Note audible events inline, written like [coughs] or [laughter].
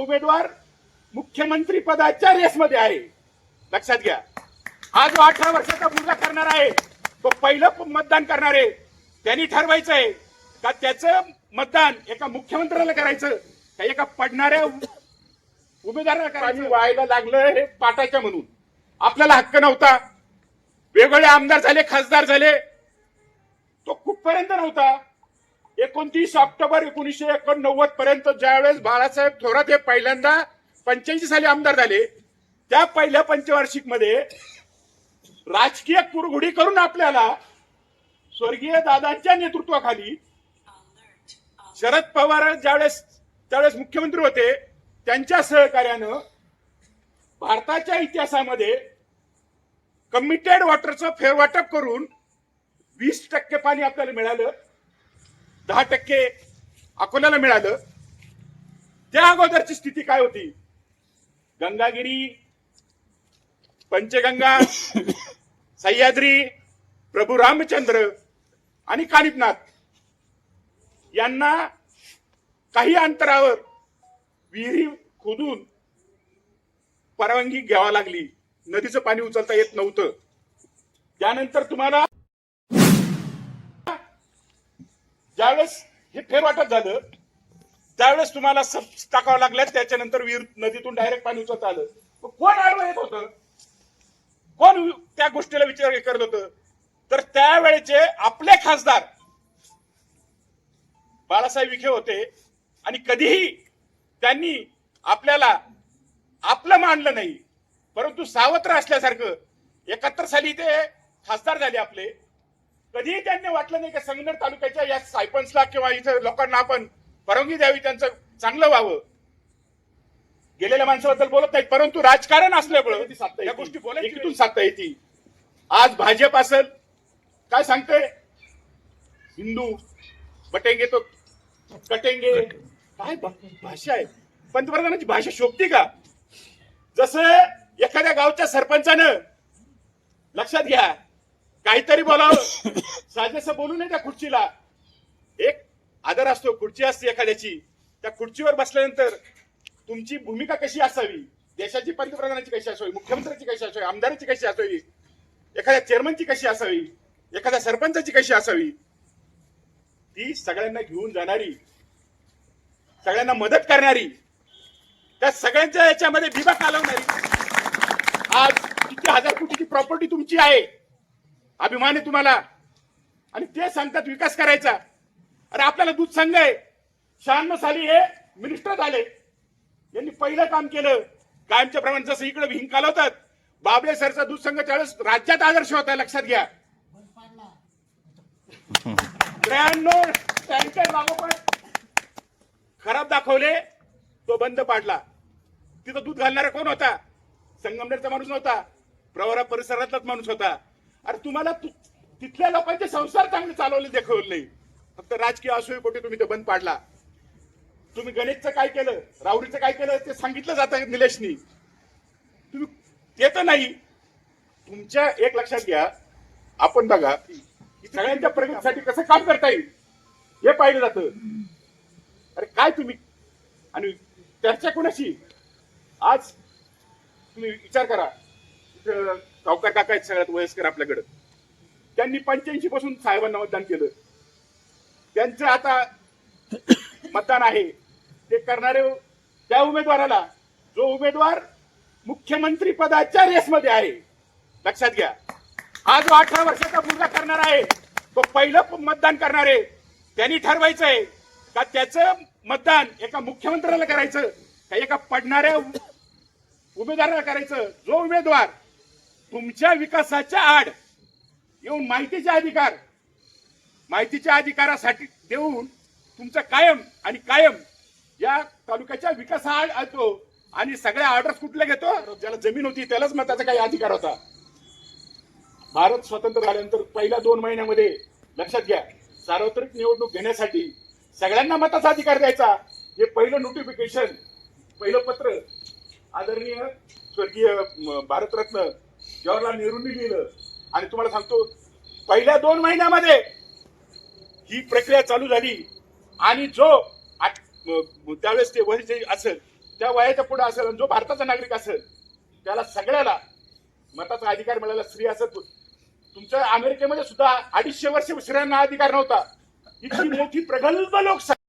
उमेदवार मुख्यमंत्री पदाच्या रेसमध्ये आहे. लक्षात घ्या. हा जो अठरा वर्षाचा मुलगा करणार आहे तो पहिलं मतदान करणार आहे. त्यांनी ठरवायचं आहे का त्याचं मतदान एका मुख्यमंत्र्याला करायचं का एका पडणाऱ्या उमेदवाराला करायचं? व्हायला लागलं हे पाटाच्या म्हणून. आपल्याला हक्क नव्हता. वेगवेगळे आमदार झाले खासदार झाले. तो कुठपर्यंत नव्हता? एकोणतीस ऑक्टोबर एकोणीसशे एकोणनव्वद पर्यंत ज्यावेळेस बाळासाहेब थोरात हे पहिल्यांदा पंच्याऐंशी साली आमदार झाले त्या पहिल्या पंचवार्षिकमध्ये राजकीय कुरघुडी करून आपल्याला स्वर्गीय दादांच्या नेतृत्वाखाली शरद पवार ज्यावेळेस त्यावेळेस मुख्यमंत्री होते त्यांच्या सहकार्यानं भारताच्या इतिहासामध्ये कमिटेड वॉटरचं फेरवाटप करून वीस टक्के पाणी आपल्याला मिळालं. दहा टक्के अकोल्याला मिळालं. त्या अगोदरची स्थिती काय होती? गंगागिरी पंचगंगा सह्याद्री प्रभू रामचंद्र आणि कानिपनाथ यांना काही अंतरावर विहिरी खोदून परवानगी घ्यावा लागली. नदीचं पाणी उचलता येत नव्हतं. त्यानंतर तुम्हाला ज्यावेळेस हे फेरवाटप झालं त्यावेळेस तुम्हाला सब टाकावं लागल्या त्याच्यानंतर विहीर नदीतून डायरेक्ट पाणी उचलत आलं. कोण आडवं येत होतं? कोण त्या गोष्टीला विचार करत होतं? तर त्यावेळेचे आपले खासदार बाळासाहेब विखे होते आणि कधीही त्यांनी आपल्याला आपलं मानलं नाही परंतु सावत्र असल्यासारखं एकाहत्तर साली ते खासदार झाले आपले. कधीही त्यांनी वाटलं नाही की संगमेर तालुक्याच्या या सायपन्सला किंवा इथं लोकांना आपण परवानगी द्यावी त्यांचं चांगलं व्हावं. गेलेल्या माणसाबद्दल बोलत नाहीत परंतु राजकारण असल्यामुळं या गोष्टी बोलायची साधता येते आज भाजप असेल काय सांगते हिंदू बटेंगे तो कटेंगे. काय भाषा आहे? पंतप्रधानांची भाषा शोभते का? जसं एखाद्या गावच्या सरपंचानं लक्षात घ्या काहीतरी बोलावं साजेस बोलू नये त्या खुर्चीला? एक आदर असतो खुर्ची असते एखाद्याची. त्या खुर्चीवर बसल्यानंतर तुमची भूमिका कशी असावी? देशाची पंतप्रधानाची कशी असावी? मुख्यमंत्र्याची कशी असावी? आमदाराची कशी असावी? एखाद्या चेअरमनची कशी असावी? एखाद्या सरपंचाची कशी असावी? ती सगळ्यांना घेऊन जाणारी सगळ्यांना मदत करणारी त्या सगळ्यांच्या याच्यामध्ये विभाग कालवणारी. आज किती हजार कोटीची प्रॉपर्टी तुमची आहे. अभिमान आहे तुम्हाला. आणि ते सांगतात विकास करायचा. अरे आपल्याला दूध संघ आहे. शहाण्णव साली हे मिनिस्टर झाले. यांनी पहिलं काम केलं. कायमच्या प्रमाण जसं इकडे हिंग कालवतात बाबळे सरचा दूध संघ त्यावेळेस राज्यात आदर्श होता लक्षात घ्या. त्र्याण्णव टँकर लागोपाठ खराब दाखवले तो बंद पाडला. तिथं दूध घालणारा कोण होता? संगमनेरचा माणूस नव्हता. प्रवरा परिसरातलाच माणूस होता. अरे तुम्हाला तिथल्या लोकांचे संसार चांगले चालवले दाखवले फक्त राजकीय असूये तुम्ही ते बंद पाडला. तुम्ही गणेशचं काय केलं? राहुरीचं काय केलं? ते सांगितलं जातं निलेशनी. तुम्ही ते तर नाही. तुमच्या एक लक्षात घ्या. आपण बघा सगळ्यांच्या प्रगतीसाठी कसं काम करता येईल? हे पाहिलं जातं. अरे काय तुम्ही? आणि चर्चा कोणाशी आज तुम्ही विचार करा. सावकार काका आहेत सगळ्यात वयस्कर आपल्याकडं. त्यांनी पंच्याऐंशी पासून साहेबांना मतदान केलं. त्यांचं आता [coughs] मतदान आहे. ते करणारे त्या उमेदवाराला जो उमेदवार मुख्यमंत्री पदाच्या रेसमध्ये आहे. लक्षात घ्या. हा जो अठरा वर्षाचा मुलगा करणार आहे तो पहिलं मतदान करणार आहे त्यांनी ठरवायचं आहे का त्याचं मतदान एका मुख्यमंत्र्याला करायचं का एका पडणाऱ्या उमेदवाराला करायचं? जो उमेदवार तुमच्या विकासाच्या आड येऊन माहितीचे अधिकार माहितीच्या अधिकारासाठी देऊन तुमचं कायम आणि कायम या तालुक्याच्या विकासाआड आणतो आणि सगळ्या ऑर्डर्स कुठल्या घेतो? ज्याला जमीन होती त्यालाच मताचा काही अधिकार होता. भारत स्वतंत्र झाल्यानंतर पहिल्या दोन महिन्यामध्ये लक्षात घ्या सार्वत्रिक निवडणूक घेण्यासाठी सगळ्यांना मताचा अधिकार द्यायचा. हे पहिलं नोटिफिकेशन पहिलं पत्र आदरणीय स्वर्गीय भारतरत्न जवाहरलाल नेहरूंनी लिहिलं. आणि तुम्हाला सांगतो पहिल्या दोन महिन्यामध्ये ही प्रक्रिया चालू झाली. आणि जो त्यावेळेस ते वय जे असेल त्या वयाच्या पुढे असेल आणि जो भारताचा नागरिक असेल त्याला सगळ्याला मताचा अधिकार मिळाला स्त्री असत तुमच्या अमेरिकेमध्ये सुद्धा अडीचशे वर्ष स्त्रियांना अधिकार नव्हता. इतकी मोठी प्रगल्भ लोकशाही